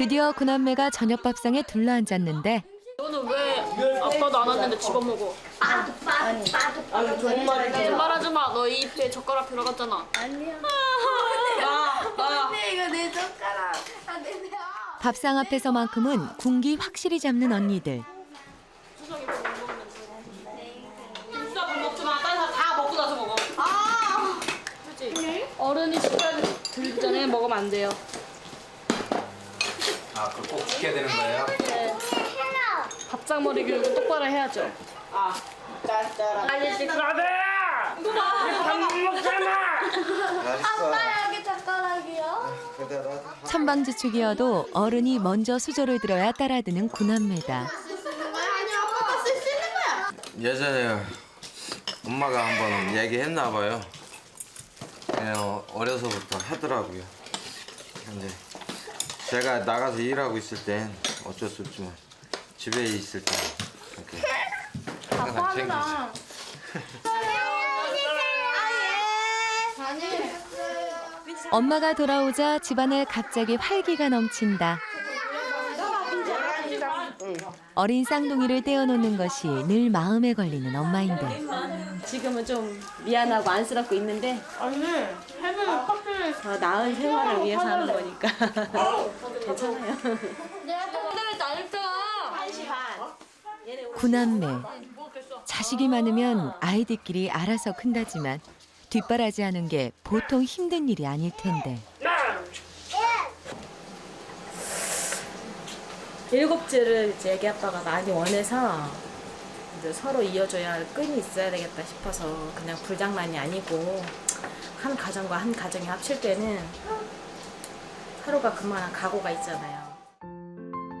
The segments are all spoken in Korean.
드디어 구남매가 저녁 밥상에 둘러앉았는데 너는 왜 아빠도 안 왔는데 집어먹어? 아니 좋은 말이지. 거짓말하지 마. 너 입에 젓가락 들어갔잖아. 아니야. 나, 나. 근데 이거 내 젓가락. 아, 내 내. 밥상 앞에서만큼은 군기 확실히 잡는 언니들. 수정이 밥 먹으면 진짜 밥 먹지 마. 다른 사람 다 먹고 나서 먹어. 아. 그렇지. 어른이 들기 전에 먹으면 안 돼요. 아, 그거 꼭 지켜야 되는 거예요? 밥상머리 교육은 똑바로 해야죠. 아. 아니 식사돼. 아빠 여기 젓가락이요? 천방지축이어도 어른이 먼저 수저를 들어야 따라드는 구남매다. 아니 아빠가 쓸 수 있는 거야. 예전에 엄마가 한번 얘기했나 봐요. 그냥 어려서부터 하더라고요. 근데 제가 나가서 일하고 있을 땐 어쩔 수 없지만 집에 있을 때 이렇게 항상 챙기지. 엄마가 돌아오자 집안에 갑자기 활기가 넘친다. 어린 쌍둥이를 떼어놓는 것이 늘 마음에 걸리는 엄마인데 지금은 좀 미안하고 안쓰럽고 있는데 아니 할머니 확실히 더 나은 생활을 위해서 하는 거니까. 괜찮아요. 구남매. 자식이 많으면 아이들끼리 알아서 큰다지만 뒷바라지하는 게 보통 힘든 일이 아닐 텐데. 일곱째를 이제 애기 아빠가 많이 원해서 이제 서로 이어줘야 할 끈이 있어야 되겠다 싶어서 그냥 불장난이 아니고 한 가정과 한 가정이 합칠 때는 하루가 그만한 각오가 있잖아요.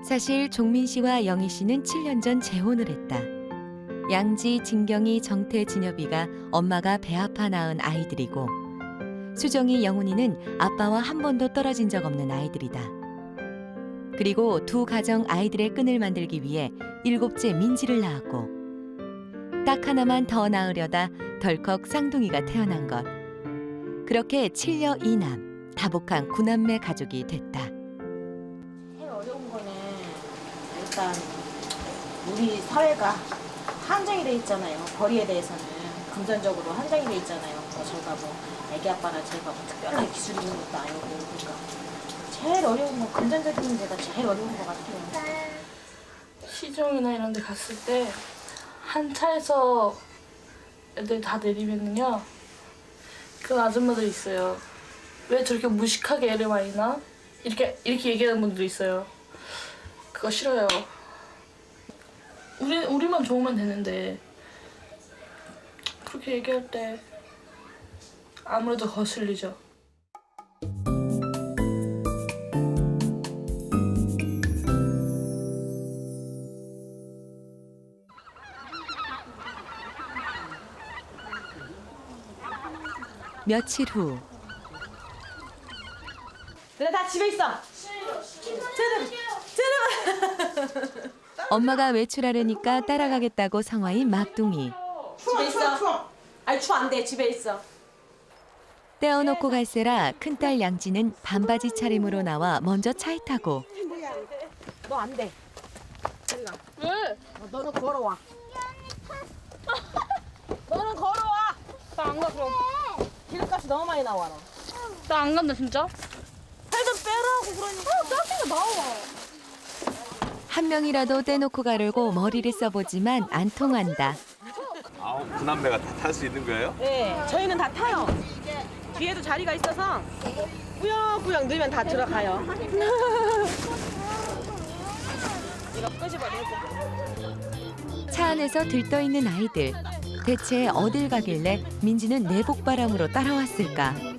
사실 종민 씨와 영희 씨는 7년 전 재혼을 했다. 양지, 진경이, 정태, 진엽이가 엄마가 배 아파 낳은 아이들이고 수정이, 영훈이는 아빠와 한 번도 떨어진 적 없는 아이들이다. 그리고 두 가정 아이들의 끈을 만들기 위해 일곱째 민지를 낳았고 딱 하나만 더 낳으려다 덜컥 쌍둥이가 태어난 것. 그렇게 7녀 2남, 다복한 구남매 가족이 됐다. 제일 어려운 거는 일단 우리 사회가 한정이 돼 있잖아요. 벌이에 대해서는 금전적으로 한정이 돼 있잖아요. 뭐 저희가 뭐 애기 아빠나 제가 뭐 특별하게 기술이 있는 것도 아니고 그러니까 제일 어려운 건 금전적인 문제가 제일 어려운 것 같아요. 시종이나 이런 데 갔을 때 한 차에서 애들 다 내리면은요 그 아줌마들 있어요 왜 저렇게 무식하게 애를 많이 낳아? 이렇게 이렇게 얘기하는 분들도 있어요. 그거 싫어요. 우리, 우리만 좋으면 되는데 그렇게 얘기할 때 아무래도 거슬리죠 며칠 후 그래 다 집에 있어. 엄마가 외출하려니까 따라가겠다고 상화인 막둥이. 집에 있어. 아니 추워 안 돼 집에 있어. 떼어놓고 갈세라 큰딸 양지는 반바지 차림으로 나와 먼저 차에 타고 너 안 돼. 왜? 어, 너는 걸어와. 너는 걸어와. 나 안 가 그럼 기름값이 너무 많이 나와 너. 나안 간다 진짜 살좀 빼라고 그러니까. 짜증나 나와. 한 명이라도 떼놓고 가려고 머리를 써보지만 안 통한다. 아우, 구남매가 다 탈 수 있는 거예요? 네, 저희는 다 타요. 뒤에도 자리가 있어서 꾸역꾸역 넣으면 다 들어가요. 이거 끄집어내고. 차 안에서 들떠 있는 아이들. 대체 어딜 가길래 민지는 내복바람으로 따라왔을까?